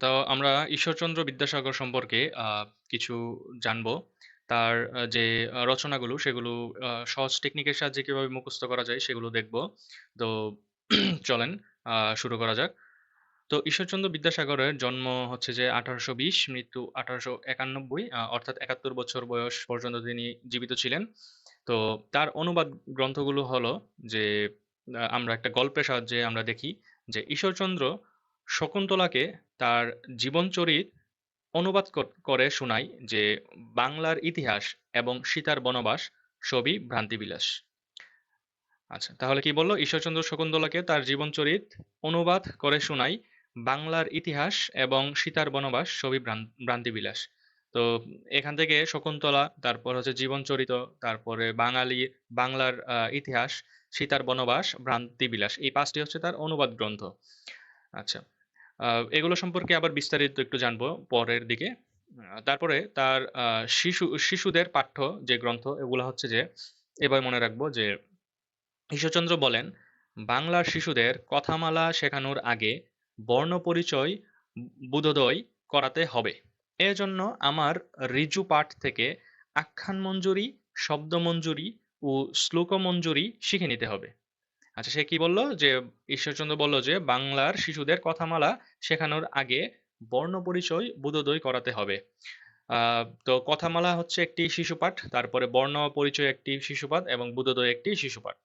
তো আমরা ঈশ্বরচন্দ্র বিদ্যাসাগর সম্পর্কে কিছু জানব। তার যে রচনাগুলো সেগুলো সহজ টেকনিকের সাহায্যে কীভাবে মুখস্থ করা যায় সেগুলো দেখব। তো চলেন আ শুরু করা যাক। তো ঈশ্বরচন্দ্র বিদ্যাসাগরের জন্ম হচ্ছে যে ১৮২০, মৃত্যু ১৮৯১ আ অর্থাৎ ৭১ বছর বয়স পর্যন্ত তিনি জীবিত ছিলেন। তো তার অনুবাদ গ্রন্থগুলো হলো যে আমরা একটা গল্পের সাহায্যে আমরা দেখি যে ঈশ্বরচন্দ্র শকুন্তলাকে তার জীবনচরিত অনুবাদ করে শোনায় যে বাংলার ইতিহাস এবং সীতার বনবাস সবই ভ্রান্তিবিলাস। আচ্ছা, তাহলে কি বলল? ঈশ্বরচন্দ্র শকুন্তলাকে তার জীবনচরিত অনুবাদ করে শোনায় বাংলার ইতিহাস এবং সীতার বনবাস সবই ভ্রান ভ্রান্তিবিলাস। তো এখান থেকে শকুন্তলা, তারপর হচ্ছে জীবনচরিত, তারপরে বাঙালি বাংলার ইতিহাস, সীতার বনবাস, ভ্রান্তিবিলাস। এই পাঁচটি হচ্ছে তার অনুবাদ গ্রন্থ। আচ্ছা। এগুলো সম্পর্কে আবার বিস্তারিত একটু জানব পরের দিকে। তারপরে তার শিশু শিশুদের পাঠ্য যে গ্রন্থ এগুলো হচ্ছে যে এবার মনে রাখব যে ঈশ্বরচন্দ্র বলেন, "বাংলার শিশুদের কথামালা শেখানোর আগে বর্ণপরিচয় বোধোদয় করাতে হবে। এজন্য আমার ঋজু পাঠ থেকে আখ্যানমঞ্জুরি, শব্দমঞ্জুরি ও শ্লোকমঞ্জুরি শিখে নিতে হবে।" আচ্ছা সে কি বলল? যে ঈশ্বরচন্দ্র বলল যে বাংলার শিশুদের কথামালা শেখানোর আগে বর্ণপরিচয় বোধোদয় করাতে হবে। তো কথামালা হচ্ছে একটি শিশুপাঠ, তারপরে বর্ণ পরিচয় একটি শিশুপাঠ এবং বোধোদয় একটি শিশুপাঠ।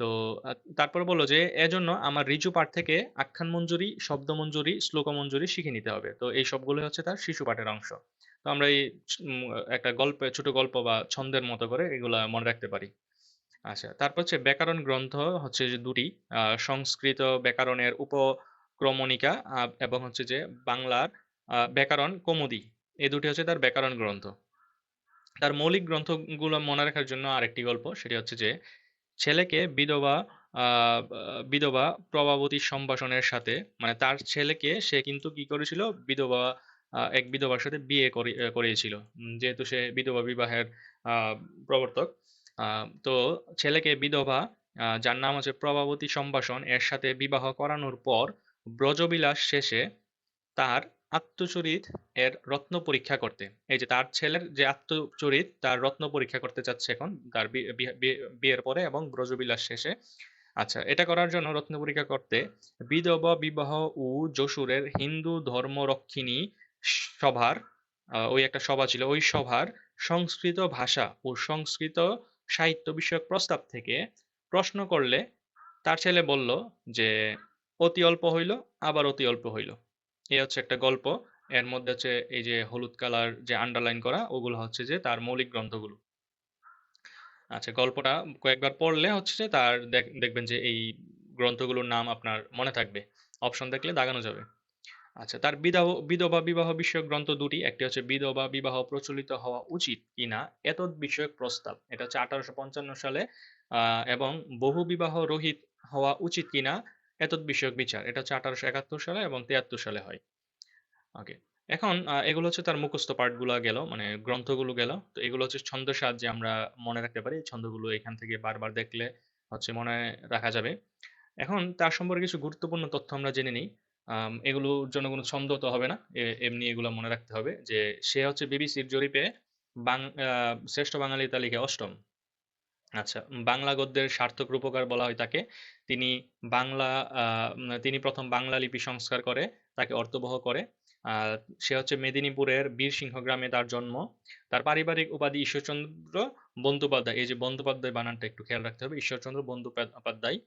তো তারপরে বলল যে এজন্য আমার ঋজু পাঠ থেকে আখ্যানমঞ্জুরি, শব্দমঞ্জুরি, শ্লোকমঞ্জুরি শিখে নিতে হবে। তো এই সবগুলোই হচ্ছে তার শিশু পাঠের অংশ। তো আমরা এই একটা গল্পে ছোট গল্প বা ছন্দের মতো করে এগুলা মনে রাখতে পারি। আচ্ছা, তারপর হচ্ছে ব্যাকরণ গ্রন্থ হচ্ছে যে ২ টি। সংস্কৃত ব্যাকরণের উপক্রমণিকা এবং হচ্ছে যে বাংলার ব্যাকরণ কৌমুদী। এই ২ টি হচ্ছে তার ব্যাকরণ গ্রন্থ। তার মৌলিক গ্রন্থগুলো মনে রাখার জন্য আরেকটি গল্প সেটি হচ্ছে যে ছেলেকে বিধবা বিধবা প্রভাবতী সম্ভাষণের সাথে মানে তার ছেলেকে সে কিন্তু কি করেছিল বিধবা এক বিধবার সাথে বিয়ে করি করিয়েছিল। যেহেতু সে বিধবা বিবাহের প্রবর্তক। তো ছেলেকে বিধবা যার নাম হচ্ছে প্রভাবতী সম্ভাষণ, এর সাথে বিবাহ করানোর পর ব্রজবিলাস শেষে তার আত্মচরিত এর রত্ন পরীক্ষা করতে। এই যে তার ছেলের যে আত্মচরিত, তার রত্ন পরীক্ষা করতে চাচ্ছে এখন, তার বিয়ের পরে এবং ব্রজবিলাস শেষে। আচ্ছা এটা করার জন্য রত্ন পরীক্ষা করতে বিধবা, বিবাহ ও যশুরের হিন্দু ধর্মরক্ষিণী সভার ওই একটা সভা ছিল। ওই সভার সংস্কৃত ভাষা ও সংস্কৃত সাহিত্য বিষয়ক প্রস্তাব থেকে প্রশ্ন করলে তার ছেলে বলল যে, "অতি অল্প হইল, আবার অতি অল্প হইল।" এই হচ্ছে একটা গল্প। এর মধ্যে হচ্ছে এই যে হলুদ কালার যে আন্ডারলাইন করা ওগুলো হচ্ছে যে তার মৌলিক গ্রন্থগুলো। আচ্ছা গল্পটা কয়েকবার পড়লে হচ্ছে যে তার দেখ দেখবেন যে এই গ্রন্থগুলোর নাম আপনার মনে থাকবে। অপশন দেখলে দাগানো যাবে। আচ্ছা তার বিধাহ বিধবা বিবাহ বিষয়ক গ্রন্থ দুটি একটি হচ্ছে বিধবা বিবাহ প্রচলিত হওয়া উচিত কিনা এতদ বিষয়ক প্রস্তাব। এটা হচ্ছে ১৮৫৫ সালে আ এবং বহু বিবাহ রহিত হওয়া উচিত কিনা এতদ বিষয়ক বিচার। এটা হচ্ছে ১৮৭১ সালে এবং ৭৩ সালে হয়। ওকে। এখন এগুলো হচ্ছে তার মুখস্থ পাঠগুলা গেল, মানে গ্রন্থগুলো গেল। তো এগুলো হচ্ছে ছন্দের সাহায্যে আমরা মনে রাখতে পারি। ছন্দগুলো এখান থেকে বারবার দেখলে হচ্ছে মনে রাখা যাবে। এখন তার সম্পর্কে কিছু গুরুত্বপূর্ণ তথ্য আমরা জেনে নিই। এগুলোর জন্য কোনো ছন্দ তো হবে না। এমনি এগুলো মনে রাখতে হবে যে সে হচ্ছে বিবিসির জরিপে বাং শ্রেষ্ঠ বাঙালি তালিকায় অষ্টম আচ্ছা, বাংলা গদ্যের সার্থক রূপকার বলা হয় তাকে। তিনি বাংলা তিনি প্রথম বাংলা লিপি সংস্কার করে তাকে অর্থবহ করে। সে হচ্ছে মেদিনীপুরের বীরসিংহ গ্রামে তার জন্ম। তার পারিবারিক উপাধি ঈশ্বরচন্দ্র বন্দ্যোপাধ্যায়। এই যে বন্দ্যোপাধ্যায় বানানটা একটু খেয়াল রাখতে হবে। ঈশ্বরচন্দ্র বন্দ্যোপাধ্যায়।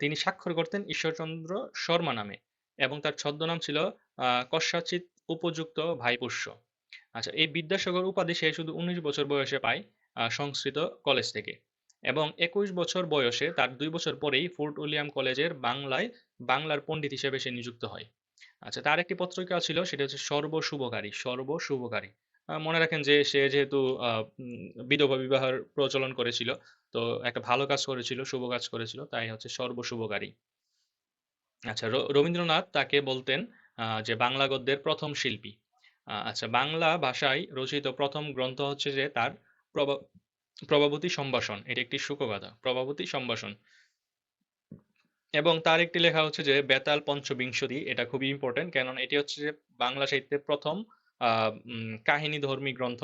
তিনি স্বাক্ষর করতেন ঈশ্বরচন্দ্র শর্মা নামে এবং তার ছদ্মনাম ছিল কস্যাচিৎ উপযুক্ত ভাইপোষ্য। আচ্ছা এই বিদ্যাসাগর উপাধি সে শুধু ১৯ বছর বয়সে পায় সংস্কৃত কলেজ থেকে এবং ২১ বছর বয়সে তার দুই বছর পরেই ফোর্ট উইলিয়াম কলেজের বাংলায় বাংলার পণ্ডিত হিসেবে সে নিযুক্ত হয়। আচ্ছা তার একটি পত্রিকা ছিল সেটা হচ্ছে সর্বশুভকারী, সর্বশুভকারী। মনে রাখেন যে সে যেহেতু বিধবা বিবাহের প্রচলন করেছিল, তো একটা ভালো কাজ করেছিল, শুভ কাজ করেছিল, তাই হচ্ছে সর্বশুভকারী। আচ্ছা রবীন্দ্রনাথ তাকে বলতেন যে বাংলা গদ্যের প্রথম শিল্পী। আচ্ছা বাংলা ভাষায় রচিত প্রথম গ্রন্থ হচ্ছে যে তার প্রভা প্রভাবতী সম্ভাষণ। এটি একটি শোকগাথা। প্রভাবতী সম্ভাষণ। এবং তার একটি লেখা হচ্ছে যে বেতাল পঞ্চবিংশতি, এটা খুবই ইম্পর্টেন্ট কেননা এটি হচ্ছে যে বাংলা সাহিত্যের প্রথম কাহিনী ধর্মী গ্রন্থ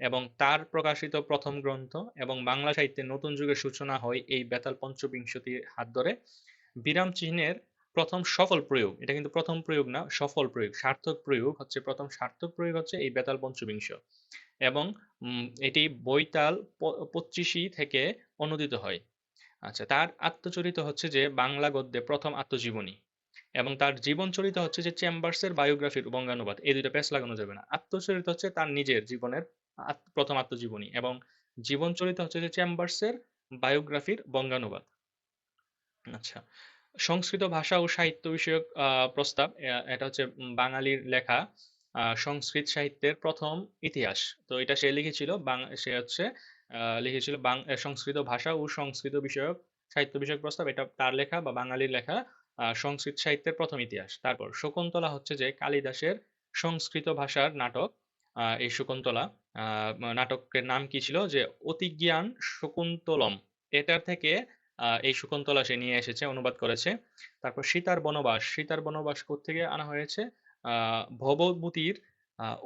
এবং তার প্রকাশিত প্রথম গ্রন্থ এবং বাংলা সাহিত্যের নতুন যুগের সূচনা হয় এই বেতাল পঞ্চবিংশতির হাত ধরে বিরাম চিহ্নের প্রথম সফল প্রয়োগ, এটা কিন্তু প্রথম প্রয়োগ না, সফল প্রয়োগ, সার্থক প্রয়োগ হচ্ছে, প্রথম সার্থক প্রয়োগ হচ্ছে এই বেতাল পঞ্চবিংশ। এবং এটি বৈতাল পঁচিশি থেকে অনুদিত হয়। আচ্ছা তার আত্মচরিত হচ্ছে যে বাংলা গদ্যে প্রথম আত্মজীবনী। এবং তার জীবন চরিত হচ্ছে যে চেম্বার্সের বায়োগ্রাফির বঙ্গানুবাদ, এই দুটো পেশ লাগানো যাবে না। আত্মচরিত হচ্ছে তার নিজের জীবনের প্রথম আত্মজীবনী এবং জীবন চরিত হচ্ছে যে চেম্বার্সের বায়োগ্রাফির বঙ্গানুবাদ। আচ্ছা সংস্কৃত ভাষা ও সাহিত্য বিষয়ক প্রস্তাব এটা হচ্ছে বাঙালির লেখা সংস্কৃত সাহিত্যের প্রথম ইতিহাস। তো এটা সে লিখেছিল সে হচ্ছে লিখেছিল সংস্কৃত ভাষা ও সংস্কৃত বিষয়ক, সাহিত্য বিষয়ক প্রস্তাব। এটা তার লেখা বা বাঙালির লেখা সংস্কৃত সাহিত্যের প্রথম ইতিহাস। তারপর শকুন্তলা হচ্ছে যে কালিদাসের সংস্কৃত ভাষার নাটক এই শকুন্তলা নাটকের নাম কি ছিল? যে অতিজ্ঞান শকুন্তলম। এটার থেকে এই শকুন্তলা সে নিয়ে এসেছে, অনুবাদ করেছে। তারপর সীতার বনবাস সীতার বনবাস থেকে আনা হয়েছে? ভবভূতির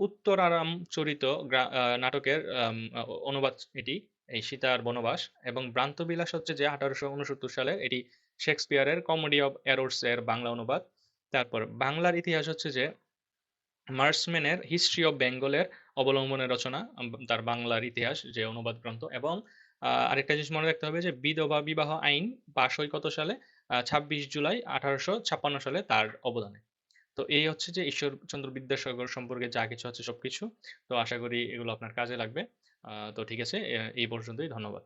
উত্তরারাম চরিত নাটকের অনুবাদ এটি, এই সীতার বনবাস। এবং ভ্রান্তবিলাস হচ্ছে যে আঠারোশো উনসত্তর সালে এটি শেক্সপিয়ারের কমেডি অব এরর্স এর বাংলা অনুবাদ। তারপর বাংলার ইতিহাস হচ্ছে যে মার্সম্যানের হিস্ট্রি অফ বেঙ্গলের অবলম্বনে রচনা তার বাংলার ইতিহাস যে অনুবাদ গ্রন্থ। এবং আরেকটা জিনিস মনে রাখতে হবে যে বিধবা বিবাহ আইন পাশ হয় কত সালে? ছাব্বিশ জুলাই আঠারোশো ছাপ্পান্ন সালে তার অবদানে। তো এই হচ্ছে যে ঈশ্বরচন্দ্র বিদ্যাসাগর সম্পর্কে যা কিছু আছে সবকিছু। তো আশা করি এগুলো আপনার কাজে লাগবে। তো ঠিক আছে এই পর্যন্তই, ধন্যবাদ।